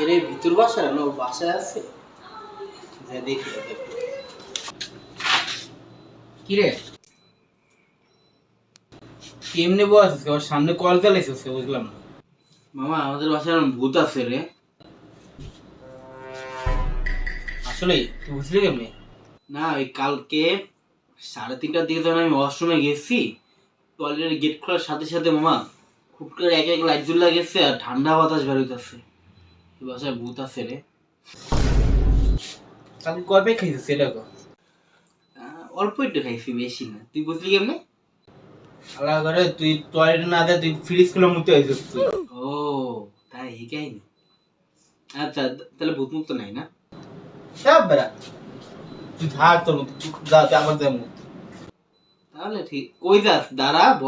এর ভিতর বাসা না, ও বাসায় আছে। যা দেখি কেমনে বস ওর সামনে কল চালাইছে বুঝলাম না। মামা, আমাদের বাসায় ভূত আছে রে। আসলে, তুই বুঝলি কেমনে? না, ওই কালকে সাড়ে তিনটার দিকে যখন আমি ওয়াশরুমে গেছি টয়লেটের গেট খোলার সাথে সাথে মামা খুব করে এক এক লাইট জ্বলা গেছে আর ঠান্ডা বাতাস বেরোইতেছে এই বাসায় ভূত আছে রে। কবে সেটা কো? অল্প একটু খাইছি বেশি না। তুই বুঝলি কেমনে? আলাদা করে তুই টয়লেট না দে তুই ফ্রিজ খুলে মুতে হয়েছিস তুই। ও তাই এই কাহিনী আচ্ছা তাহলে ভূত মুক্ত নাই না? সব বেড়া। তুই থাক তোর মতো যা আমার যেমন তাহলে ঠিক কই যাস? দাঁড়া ব।